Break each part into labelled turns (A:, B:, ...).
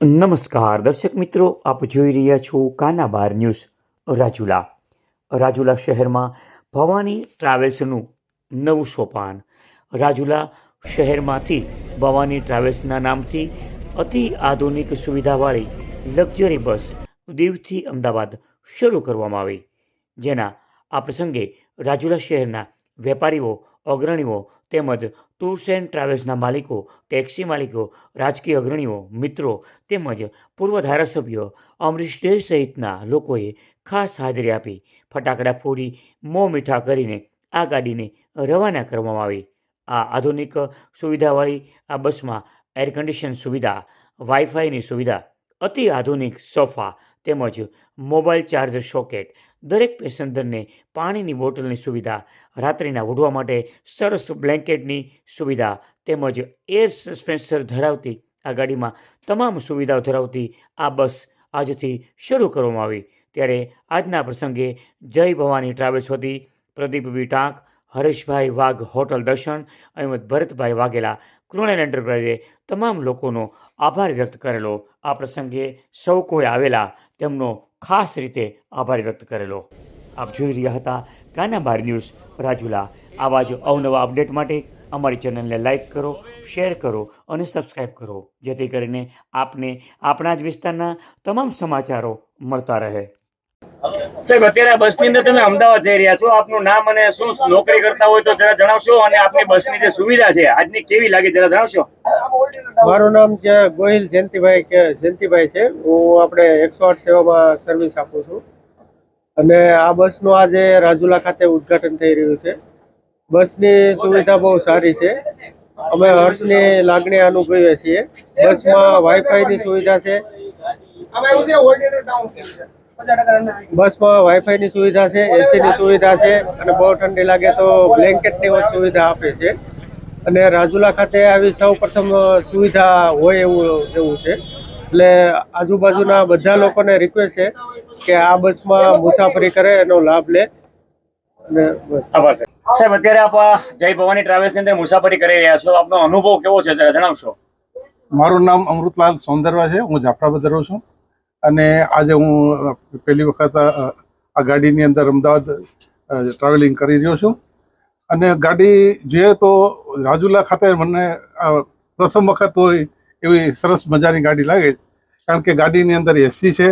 A: નમસ્કાર, દર્શક મિત્રો, આપ જોઈ રહ્યા છો કાના બાર ન્યૂઝ, રાજુલા. રાજુલા શહેરમાં ભવાની ટ્રાવેલ્સનું નવું સોપાન. રાજુલા શહેરમાંથી ભવાની ટ્રાવેલ્સના નામથી અતિ આધુનિક સુવિધાવાળી લક્ઝરી બસ દીવથી અમદાવાદ શરૂ કરવામાં આવી. જેના આ પ્રસંગે રાજુલા શહેરના વેપારીઓ, અગ્રણીઓ તેમજ ટૂર્સ એન્ડ ટ્રાવેલ્સના માલિકો, ટેક્સી માલિકો, રાજકીય અગ્રણીઓ, મિત્રો તેમજ પૂર્વ ધારાસભ્યો અમરીશ ડેર સહિતના લોકોએ ખાસ હાજરી આપી. ફટાકડા ફોડી, મોં મીઠા કરીને આ ગાડીને રવાના કરવામાં આવી. આ આધુનિક સુવિધાવાળી આ બસમાં એર કન્ડિશન સુવિધા વાઈફાઈની સુવિધા, અતિ આધુનિક સોફા તેમજ મોબાઈલ ચાર્જર સોકેટ દરેક પેસેન્જરને પાણીની બોટલની સુવિધા, રાત્રિના ઓઢવા માટે સરસ બ્લેન્કેટની સુવિધા તેમજ એર સસ્પેન્સર ધરાવતી આ ગાડીમાં તમામ સુવિધાઓ ધરાવતી આ બસ આજથી શરૂ કરવામાં આવી. ત્યારે આજના પ્રસંગે જય ભવાની ટ્રાવેલ્સ વતી પ્રદીપભાઈ ટાંક હરેશભાઈ વાઘ હોટલ દર્શન અને ભરતભાઈ વાઘેલા કૃણેલ એન્ટરપ્રાઇઝે તમામ લોકોનો આભાર વ્યક્ત કરેલો. આ પ્રસંગે સૌ કોઈ આવેલા તેમનો ખાસ રીતે આભાર વ્યક્ત કરેલો. આપ જોઈ રહ્યા હતા કાના બાર ન્યૂઝ, રાજુલા. આવા જ અવનવા અપડેટ માટે અમારી ચેનલને લાઇક કરો, શેર કરો અને સબસ્ક્રાઈબ કરો, જેથી કરીને આપને આપણા જ વિસ્તારના તમામ સમાચારો મળતા રહે. સાહેબ, અત્યારે બસની અંદર તમે અમદાવાદ જઈ રહ્યા છો. આપનું નામ અને શું નોકરી કરતા હોય તો જરા જણાવશો અને આપની બસની જે સુવિધા છે, આજની કેવી લાગી જરા જણાવશો?
B: મારું નામ છે ગોહિલ જયંતિભાઈ કે જયંતિભાઈ છે. હું આપણે એકસો આઠ સેવામાં સર્વિસ આપું છું. અને આ બસનું આજે રાજુલા ખાતે ઉદ્ઘાટન થઈ રહ્યું છે. બસની સુવિધા બહુ સારી છે. અમે હર્ષની લાગણી અનુભવીએ છીએ. બસમાં વાઈફાઈની સુવિધા છે. બસમાં વાઈફાઈની સુવિધા છે એસીની સુવિધા છે અને બહુ ઠંડી લાગે તો બ્લેન્કેટની સુવિધા આપે છે. અને રાજુલા ખાતે આવી સૌ પ્રથમ સુવિધા હોય એવું એવું છે. એટલે આજુબાજુના બધા લોકોને રિક્વેસ્ટ છે કે આ બસમાં મુસાફરી કરે એનો લાભ લે. અને
A: આભાર સાહેબ. સાહેબ અત્યારે આપ જય ભવાની ટ્રાવેલ્સની અંદર મુસાફરી કરી રહ્યા છો. આપનો અનુભવ કેવો છે જરા જણાવશો?
C: મારું નામ અમૃતલાલ સૌંદરવા છે. હું જાફરાબાદ રહું છું. અને આજે હું પહેલી વખત આ ગાડીની અંદર અમદાવાદ ટ્રાવેલિંગ કરી રહ્યો છું. અને ગાડી જોઈએ તો રાજુલા ખાતે મને પ્રથમ વખત હોય એવી સરસ મજાની ગાડી લાગે કારણ કે ગાડીની અંદર એસી છે,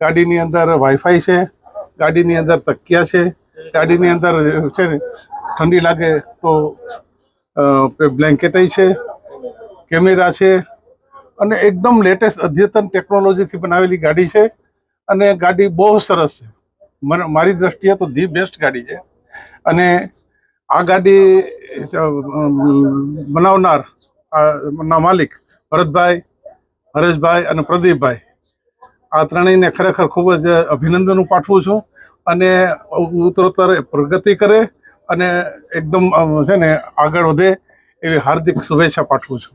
C: ગાડીની અંદર વાઈફાઈ છે, ગાડીની અંદર તકિયા છે, ગાડીની અંદર છે ને, ઠંડી લાગે તો બ્લેન્કેટય છે, કેમેરા છે અને એકદમ લેટેસ્ટ અદ્યતન ટેકનોલોજીથી બનાવેલી ગાડી છે. અને ગાડી બહુ સરસ છે. મને, મારી દ્રષ્ટિએ તો ધી બેસ્ટ ગાડી છે. અને આ ગાડી બનાવનાર ના માલિક ભરતભાઈ, હરેશભાઈ અને પ્રદીપભાઈ. આ ત્રણેયને ખરેખર ખૂબ જ અભિનંદન પાઠવું છું. અને ઉત્તરોત્તર પ્રગતિ કરે અને એકદમ છે ને આગળ વધે એવી હાર્દિક શુભેચ્છા પાઠવું છું.